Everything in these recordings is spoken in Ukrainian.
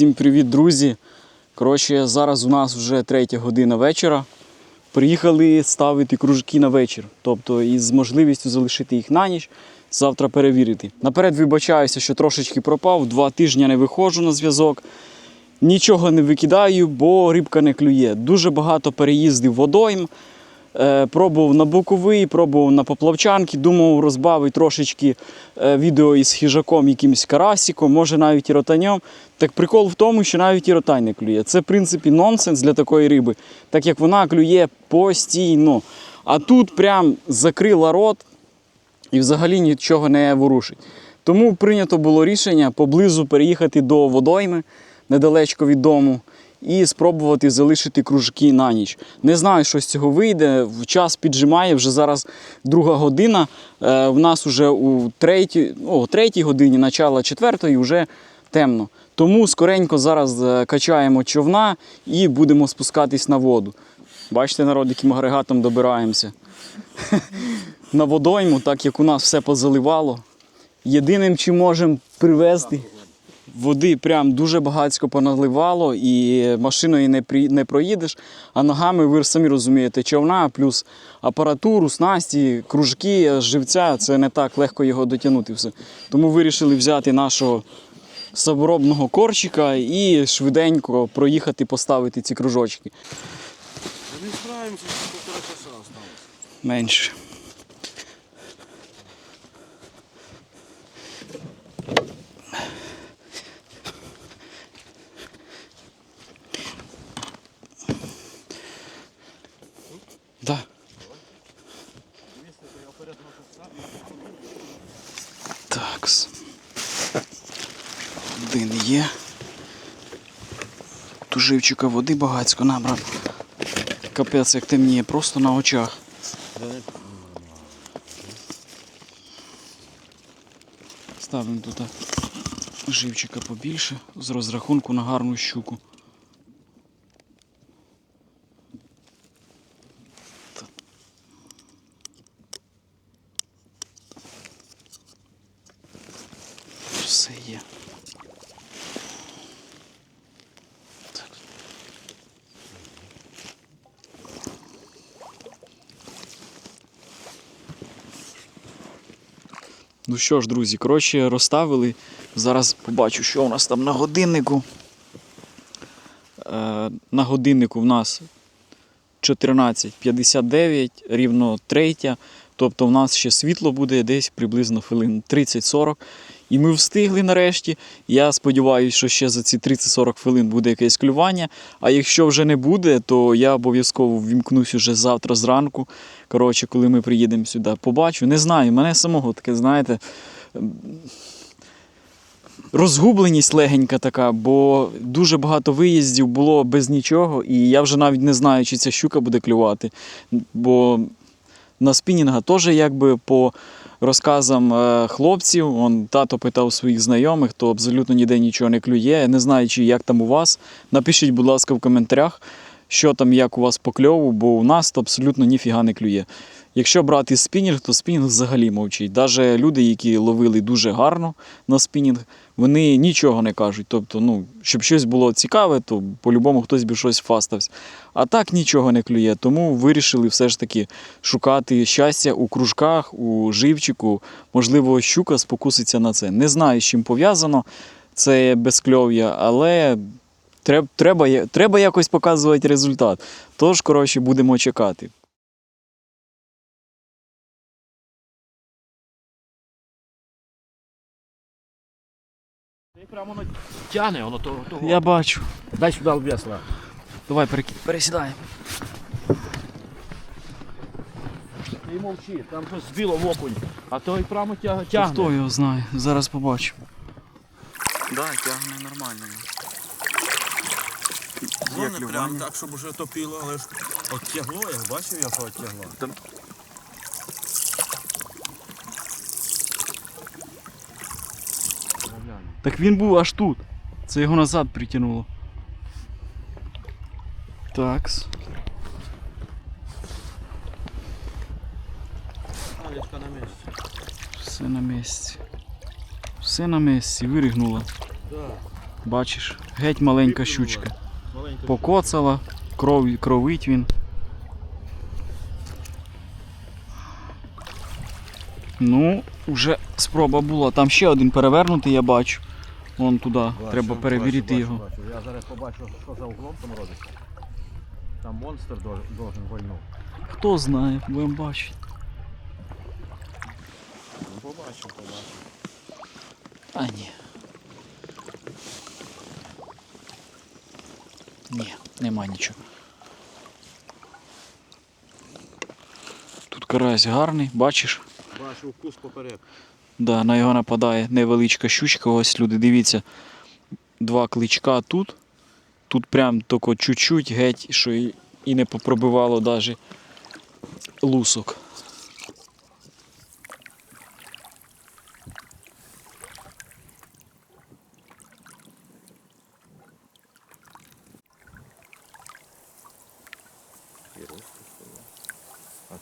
Всім привіт, друзі! Коротше, зараз у нас вже третя година вечора. Приїхали ставити кружки на вечір, тобто із можливістю залишити їх на ніч, завтра перевірити. Наперед вибачаюся, що трошечки пропав, два тижні не виходжу на зв'язок. Нічого не викидаю, бо рибка не клює. Дуже багато переїздів водойм. Е, пробував на боковий, пробував на поплавчанки, думав розбавити трошечки е, відео із хижаком, якимось карасиком, може навіть і ротанем. Так прикол в тому, що навіть і ротай не клює. Це, в принципі, нонсенс для такої риби, так як вона клює постійно. А тут прям закрила рот і взагалі нічого не ворушить. Тому прийнято було рішення поблизу переїхати до водойми недалечко від дому і спробувати залишити кружки на ніч. Не знаю, що з цього вийде. Час піджимає, вже зараз друга година. Е, в нас вже у третій, о, третій годині, начало четвертої, вже темно. Тому скоренько зараз е, качаємо човна і будемо спускатись на воду. Бачите, народ, яким агрегатом добираємося. на водойму, так як у нас все позаливало. Єдиним, чим можемо привезти, води прям дуже багатько поналивало, і машиною не, при, не проїдеш. А ногами, ви самі розумієте, човна, плюс апаратуру, снасті, кружки, живця, це не так легко його дотягнути. Все. Тому вирішили взяти нашого саморобного корчика і швиденько проїхати, поставити ці кружочки. Не справимся, что полтора часа осталось. Менше. Да. Такс. Один є. Тут живчика води багацько набрав. Капець, як темніє, просто на очах. Ставимо тут живчика побільше з розрахунку на гарну щуку. Все є. Так. Ну що ж, друзі, коротше, розставили. Зараз побачу, що у нас там на годиннику. Е, на годиннику в нас 14.59, рівно третя. Тобто в нас ще світло буде десь приблизно хвилин 30-40. І ми встигли нарешті. Я сподіваюся, що ще за ці 30-40 хвилин буде якесь клювання. А якщо вже не буде, то я обов'язково ввімкнусь уже завтра зранку. Коротше, коли ми приїдемо сюди, побачу. Не знаю, мене самого таке, знаєте. ем, Розгубленість легенька така, бо дуже багато виїздів було без нічого, і я вже навіть не знаю, чи ця щука буде клювати. Бо на спінінга теж якби по розказам е, хлопців, он, тато питав своїх знайомих, то абсолютно ніде нічого не клює. Не знаю, чи як там у вас. Напишіть, будь ласка, в коментарях, що там, як у вас по кльову, бо у нас то абсолютно ніфіга не клює. Якщо брати спінінг, то спінінг взагалі мовчить. Навіть люди, які ловили дуже гарно на спінінг, вони нічого не кажуть. Тобто, ну, щоб щось було цікаве, то по-любому хтось би щось фастався. А так нічого не клює. Тому вирішили все ж таки шукати щастя у кружках, у живчику. Можливо, щука спокуситься на це. Не знаю, з чим пов'язано це безкльов'я, але треба, треба, треба якось показувати результат. Тож, коротше, будемо чекати. Прямо воно тяне, воно того. того. Я бачу. Дай сюди весла. Давай пересідаємо. Ти мовчи, там щось збило в окунь, а той прямо тяг- тягне. Хто його знає? Зараз побачу. Да, тягне нормально. Ну, не прям так, щоб вже топило, але ж оттягло, я бачив, як оттягло. Так він був аж тут. Це його назад притягнуло. Такс. Алечка на місці. Все на місці. Все на місці, вирігнуло. Да. Бачиш, геть маленька щучка. Покоцала, кров, кровить він. Ну, вже спроба була. Там ще один перевернутий, я бачу. Вон туди. Бачу, Треба перевірити бачу, його. бачу. Я зараз побачу, що за углом там робиться. Там монстр должен вольнув. Хто знає, будемо бачити. Побачимо, побачимо. А ні. Ні, нема нічого. Тут карась гарний, бачиш? Бачу вкус поперек. Да, на його нападає невеличка щучка. Ось люди, дивіться. Два кличка тут. Тут прям тільки чуть-чуть геть, що і, і не попробивало навіть лусок.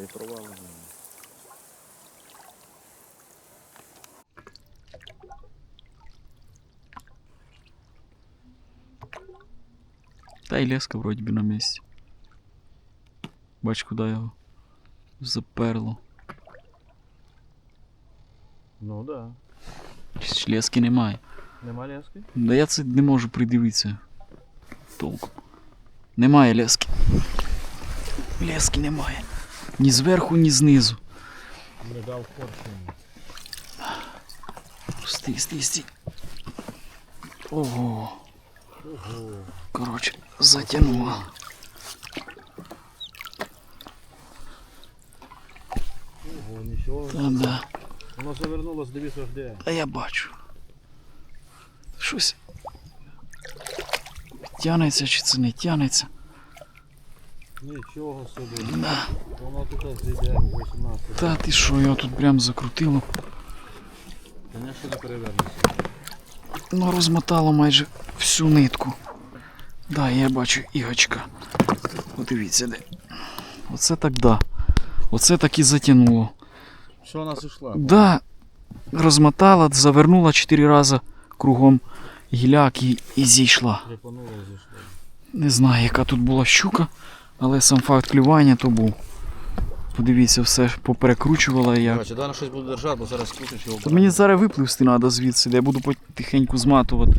Ти провалив. Та й леска вроді би на місці. Бач, куди його заперло. Ну да. Чи лески немає. Нема лески? Да я це не можу придивитися. Толком. Немає лески. Лески немає. Ні зверху, ні знизу. Стій, стій, стій. Ого. Коротше, затягнуло. Ого, нічого. Та да. Воно завернулося, дивіться, де. А я бачу. Щось. Тянеться чи це не тянеться. Нічого собі. Да. Воно тут зійде 18. Та ти що, його тут прям закрутило. Звісно, не перевернеться. Ну, розмотало майже всю нитку. Да, я бачу ігочка. Подивіться де. Оце так да. Оце так і затягнуло. Що вона зійшла? Да, розмотала, завернула чотири рази кругом гіляк і, і зійшла. Трепанула і зійшла. Не знаю, яка тут була щука, але сам факт клювання то був. Подивіться, все поперекручувала я. Короче, Дана щось буде держати, бо зараз крутиш його. Та мені зараз випливсти треба звідси, де я буду потихеньку зматувати.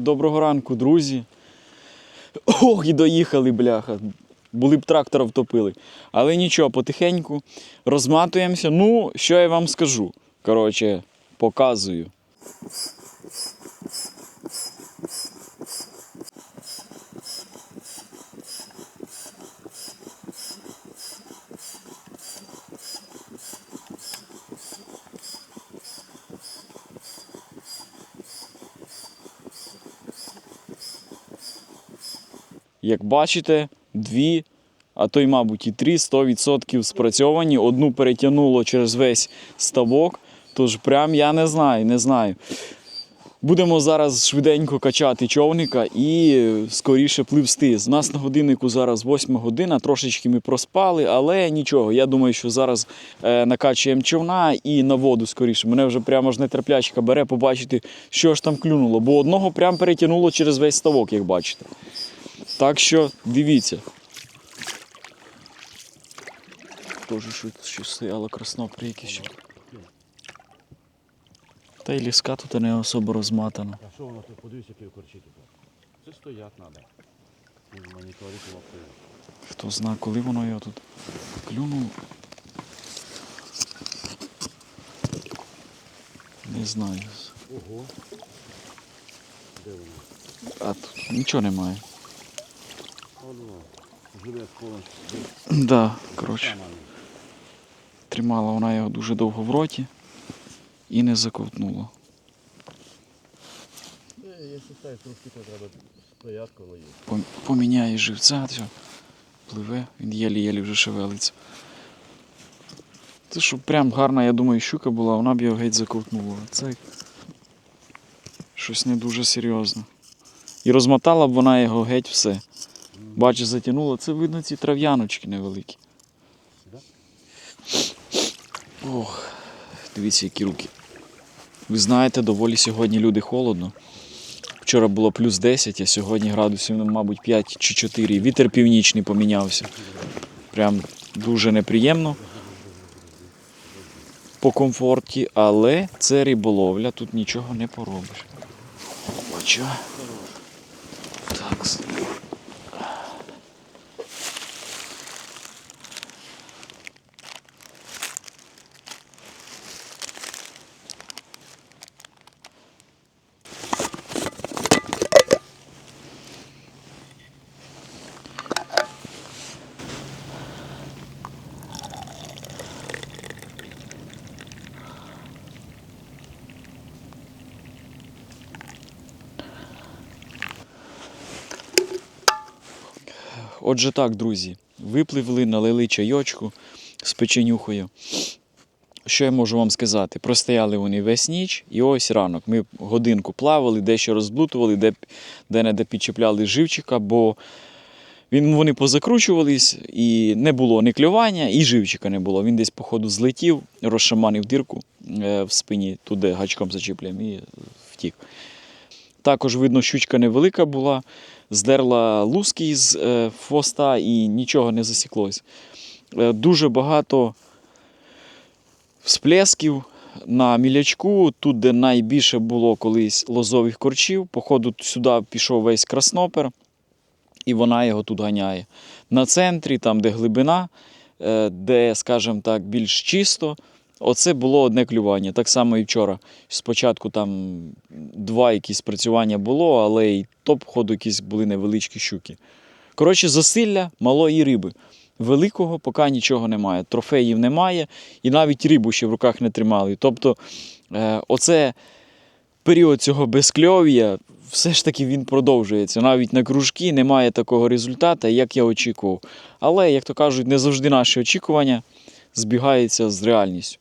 Доброго ранку, друзі. Ох, і доїхали, бляха. Були б трактора втопили. Але нічого, потихеньку розматуємося. Ну, що я вам скажу. Коротше, показую. Як бачите, дві, а то й, мабуть, і три 100% спрацьовані. Одну перетягнуло через весь ставок. Тож прям я не знаю, не знаю. Будемо зараз швиденько качати човника і скоріше пливсти. У нас на годиннику зараз 8 година, трошечки ми проспали, але нічого. Я думаю, що зараз е, накачуємо човна і на воду скоріше. Мене вже прямо ж нетерплячка бере побачити, що ж там клюнуло. Бо одного прям перетягнуло через весь ставок, як бачите. Так що дивіться. Тоже що тут ще стояло краснопри якісь. Та й ліска тут не особо розматана. А що воно тут? Подивись, який корчі тут. Це стоять треба. Моніторити лапи. Хто знає, коли воно його тут клюнуло. Не знаю. Ого. Де воно? А тут нічого немає. Да, коротше, тримала вона його дуже довго в роті і не заковтнула. Поміняє живця, все. Пливе, він єлі-єлі вже шевелиться. Це щоб прям гарна, я думаю, щука була, вона б його геть заковтнула. Це щось не дуже серйозне. І розмотала б вона його геть все. Бачиш, затягнула. Це видно ці трав'яночки невеликі. Ох, дивіться, які руки. Ви знаєте, доволі сьогодні люди холодно. Вчора було плюс 10, а сьогодні градусів, ну, мабуть, 5 чи 4. Вітер північний помінявся. Прям дуже неприємно по комфорті, але це риболовля, тут нічого не поробиш. Бача. Так. Отже так, друзі, випливли, налили чайочку з печенюхою. Що я можу вам сказати? Простояли вони весь ніч, і ось ранок. Ми годинку плавали, дещо розблутували, де, де-не-де підчіпляли живчика, бо він, вони позакручувались, і не було ні клювання, і живчика не було. Він десь, походу, злетів, розшаманив дірку е, в спині, туди гачком зачіплям і втік. Також видно, щучка невелика була, здерла луски з е, хвоста і нічого не засіклось. Е, дуже багато всплесків на мілячку, тут, де найбільше було колись лозових корчів. Походу, сюди пішов весь краснопер, і вона його тут ганяє. На центрі, там, де глибина, е, де, скажімо так, більш чисто. Оце було одне клювання. Так само і вчора. Спочатку там два якісь спрацювання було, але і то, походу, якісь були невеличкі щуки. Коротше, засилля малої риби. Великого поки нічого немає. Трофеїв немає, і навіть рибу ще в руках не тримали. Тобто, е, оце період цього безкльов'я, все ж таки він продовжується. Навіть на кружки немає такого результату, як я очікував. Але, як то кажуть, не завжди наші очікування збігаються з реальністю.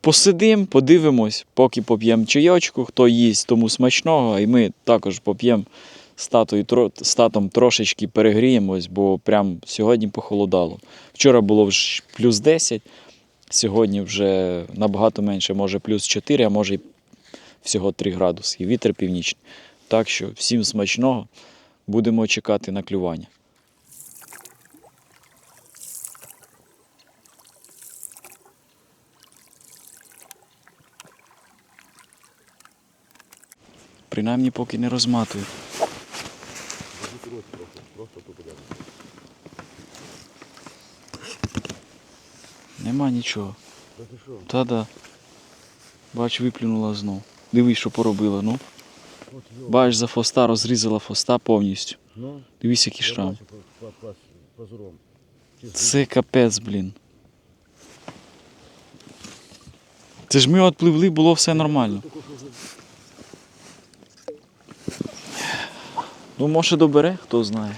Посидимо, подивимось, поки поп'ємо чайочку, хто їсть, тому смачного, і ми також поп'ємо з, татом трошечки перегріємось, бо прям сьогодні похолодало. Вчора було вже плюс 10, сьогодні вже набагато менше, може плюс 4, а може всього 3 градуси. І вітер північний. Так що всім смачного, будемо чекати на клювання. Принаймні поки не розматую. Нема нічого. Та? Та-да. Бач, виплюнула знов. Дивись, що поробила. Ну. Бач, за фоста розрізала фоста повністю. Дивись, який шрам. Це капець, блін. Це ж ми отпливли, було все нормально. Ну, може добере, хто знає.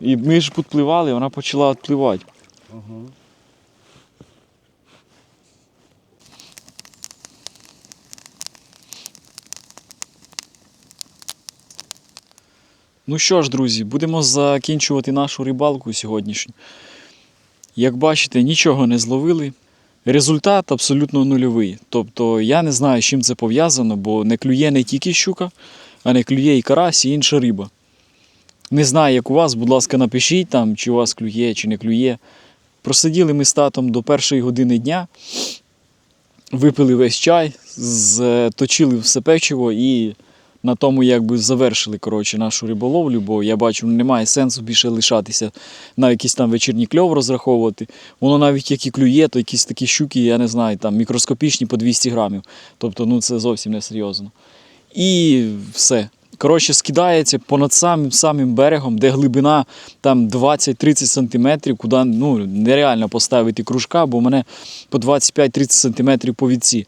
І ми ж підпливали, вона почала відпливати. Ага. Ну що ж, друзі, будемо закінчувати нашу рибалку сьогоднішню. Як бачите, нічого не зловили. Результат абсолютно нульовий. Тобто я не знаю, з чим це пов'язано, бо не клює не тільки щука, а не клює і карась, і інша риба. Не знаю, як у вас, будь ласка, напишіть там, чи у вас клює, чи не клює. Просиділи ми з татом до першої години дня, випили весь чай, точили все печиво і на тому якби завершили коротше, нашу риболовлю, бо я бачу, немає сенсу більше лишатися на якийсь там вечірній кльов розраховувати. Воно навіть як і клює, то якісь такі щуки, я не знаю, там мікроскопічні по 200 грамів. Тобто, ну це зовсім не серйозно. І все. Коротше, скидається понад самим самим берегом, де глибина там 20-30 сантиметрів, куди ну, нереально поставити кружка, бо в мене по 25-30 сантиметрів по відці.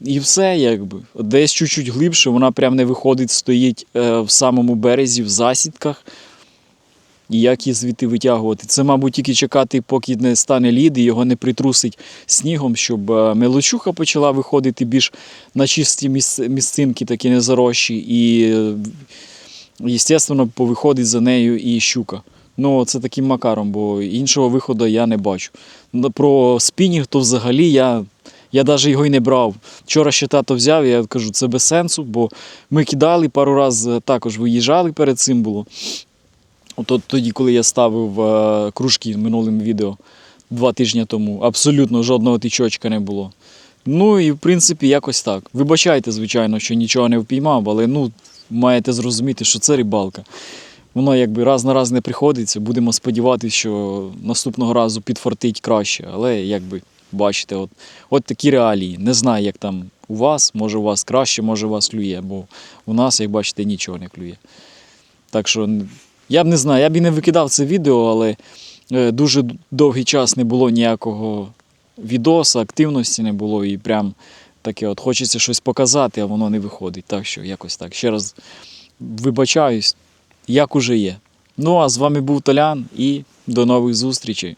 І все, якби. Десь чуть-чуть глибше, вона прям не виходить, стоїть е, в самому березі, в засідках. І як її звідти витягувати? Це, мабуть, тільки чекати, поки не стане лід і його не притрусить снігом, щоб е, мелочуха почала виходити більш на чисті місцинки, такі незарощі, і, е, звісно, повиходить за нею і щука. Ну, це таким макаром, бо іншого виходу я не бачу. Ну, Про спінінг то взагалі я, я навіть його й не брав. Вчора ще тато взяв, я кажу, це без сенсу, бо ми кидали пару разів також виїжджали перед цим було. От тоді, коли я ставив е, кружки минулим відео два тижні тому, абсолютно жодного тичочка не було. Ну і в принципі якось так. Вибачайте, звичайно, що нічого не впіймав, але ну, маєте зрозуміти, що це рибалка. Воно якби раз на раз не приходиться. Будемо сподіватися, що наступного разу підфартить краще. Але якби бачите, от, от такі реалії. Не знаю, як там у вас, може у вас краще, може у вас клює, бо у нас, як бачите, нічого не клює. Так що я б не знаю, я б і не викидав це відео, але е, дуже довгий час не було ніякого відоса, активності не було, і прям таке от хочеться щось показати, а воно не виходить. Так що якось так. Ще раз вибачаюсь, як уже є. Ну а з вами був Толян і до нових зустрічей.